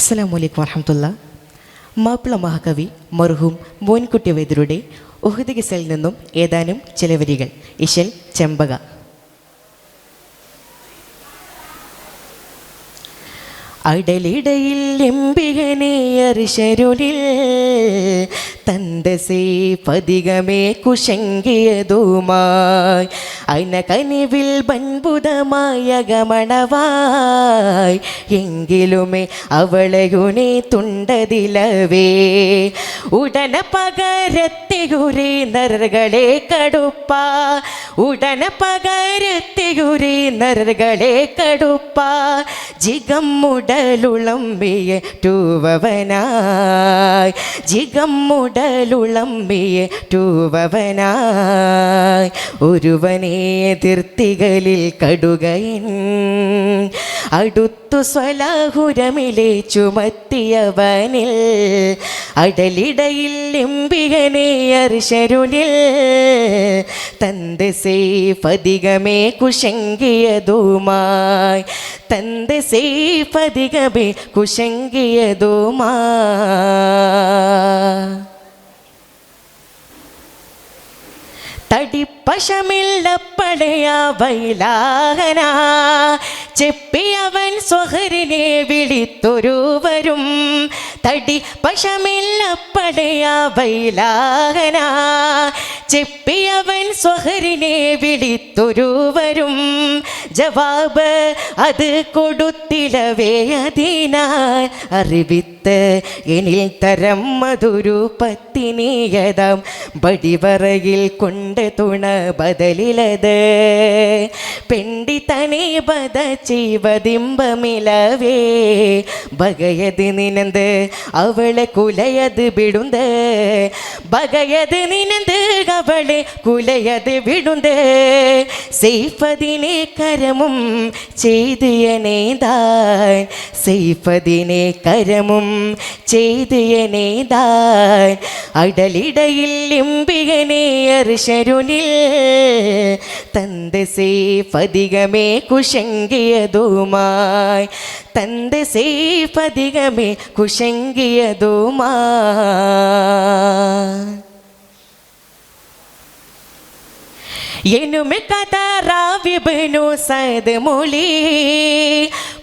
അസ്സലാം വലൈക്കും വർഹമത്തുള്ള മാപ്പിള മഹാകവി മർഹൂം മോൻകുട്ടി വൈദ്യരുടെ ഉഹദ് നിന്നും ഏതാനും ചില വരികൾ ഇശൽ ചെമ്പക. അടലിടയിൽ എമ്പികനെ അറിശരുളിൽ തന്തസേ പതികമേ കുശങ്കിയതുമായി. അന കനിവിൽ ബൻപുതമായ ഗമണവായി എങ്കിലുമേ അവളെയുനെ തുണ്ടതിലവേ. ഉടന പകരത്തിയുരി നറുകളെ കടുപ്പ. ഉടന പകരത്തിയുരി നറുകളെ കടുപ്പ. ജിഗം മുടലുളമ്പിയ ടൂവവനായി ജിഗം മുടലുളമ്പിയേറ്റുവനായി ഒരുവനെ എതിർത്തികളിൽ കടുകയിൻ. അടുത്തു സ്വലാഹുരമിലെ ചുമത്തിയവനിൽ. അടലിടയിൽ എമ്പികനെ തന്ത് തന്ത സേഫധികമേ കുശങ്കിയതുമായി. തന്ത സേഫധികമേ കുശങ്കിയതുമായി. തടിപ്പശമില്ലപ്പടയ വൈലാഹന. ചെപ്പിയവൻ സ്വഹരിനെ വിളിത്തൊരുവരും. തടി പശമില്ലപ്പടയ വൈലാഹന. ചെപ്പിയവൻ സ്വഹരിനെ വിളിത്തൊരുവരും. ജവാബ് അത് കൊടുത്തിലവേ അതിനാൽ അറിവിത്ത് എനിൽ തരം മധുരു പത്തിനീയതം വടിവറയിൽ കൊണ്ട് തുണ ബദലിലത്. പെണ്ടി തനി ബദ ചെയ്വതിമ്പമിലവേ ബകയത് നിനന്ത് അവളെ കുലയത് വിടുന്ത്. ബകയത് നിനന്ത് അവളെ കുലയത് വിടുന്ത്. സെയ്ഫതിനെ കരമും ചെയ്ത് എനേതാൻ സെയ്ഫതിനെ കരമും ചെയ്ത് എനേതാൻ അടലിടയിൽ ലിംബികനെ അർഷരുനിൽ തന്റെ സെയ്ഫതികമേ കുശങ്കിയതുമായി. തന്റെ സെയ്ഫതികമേ കുശങ്കിയതുമായി. எனும் கதராவி சது மொழி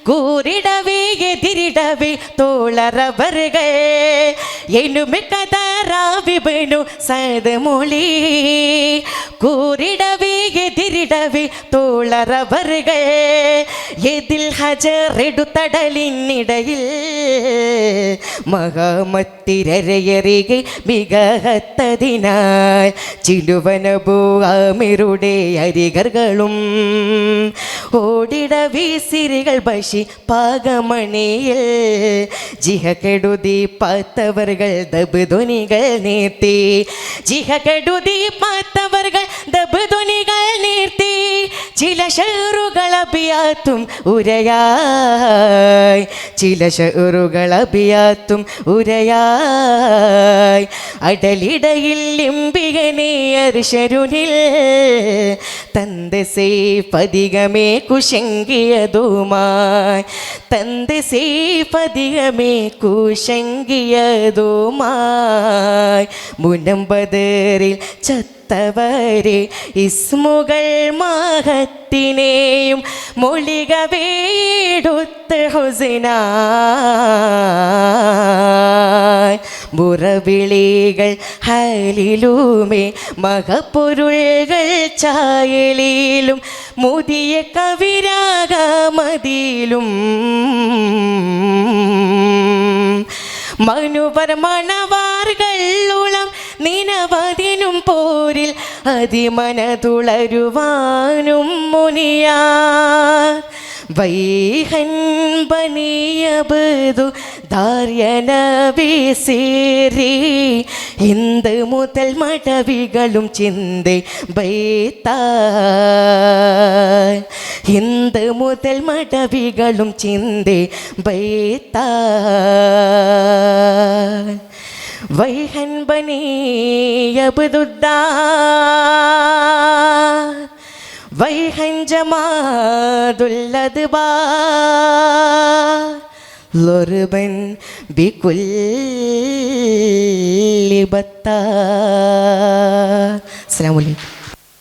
கூறிடவே எதிரிடவே தோழரவர்கள் எனும் கதராவி சது மொழி கூறிடவே கூடவே தோழரவர்கள் எதில் ஹஜர் எடுத்தடலின் இடையில் മഹാമത്തിരരയരികെ മികഹത്തതിനായി ചിടുവനഭൂമിരുടെ അരികർകളും ഓടിട വീസിരികൾ ബഷി പാകമണിയിൽ ജിഹകെടുതി പാത്തവർകൾ ദബുധുനികൾ നീത്തി ജിഹകെടുതി പാത്തവർകൾ ഷെറുകൾ അഭിയാത്തും ചില ഷെറുകൾ അഭിയാത്തും അടലിടയിൽ ലിംബികനീയർ അർശരുനിൽ തന്ത പതികമേ കുശങ്കിയതുമായി. തന്ത പതികമേ കുശങ്കിയതുമായി. മുനമ്പതറിൽ ചത്തവരെ ഇസ്മുകൾ മഹത്തിനെയും മൊഴിക വേടുത്ത് ഹുസിനായി മുറവിളികൾ ഹലിലുമേ മകപ്പൊരുൾകൾ ചായലിലും മുതിയ കവിരാഗമതിയിലും. മനുവർ മണവാർകളുളം നിനവതിനും പോരിൽ അതിമനതുളരുവാനും മുനിയാ ವೈಹನ್ಬನಿಯಬದು ಸೇರಿ ಇಂದು ಮುದಲ್ ಮಡವಿಗಳು ಚಿಂದೆ ಬೈತ ಇಂದು ಮುದಲ್ ಮಡವಿಗಳು ಚಿಂದೆ ಬೈತ ವೈಹನ್ಬನಿಯಬದುದ್ದ വൈഹഞ്ചമാതുള്ളത് ബാറുബൻ ബിക്കുല്ലിബത്ത അസ്സാം വലൈക്കും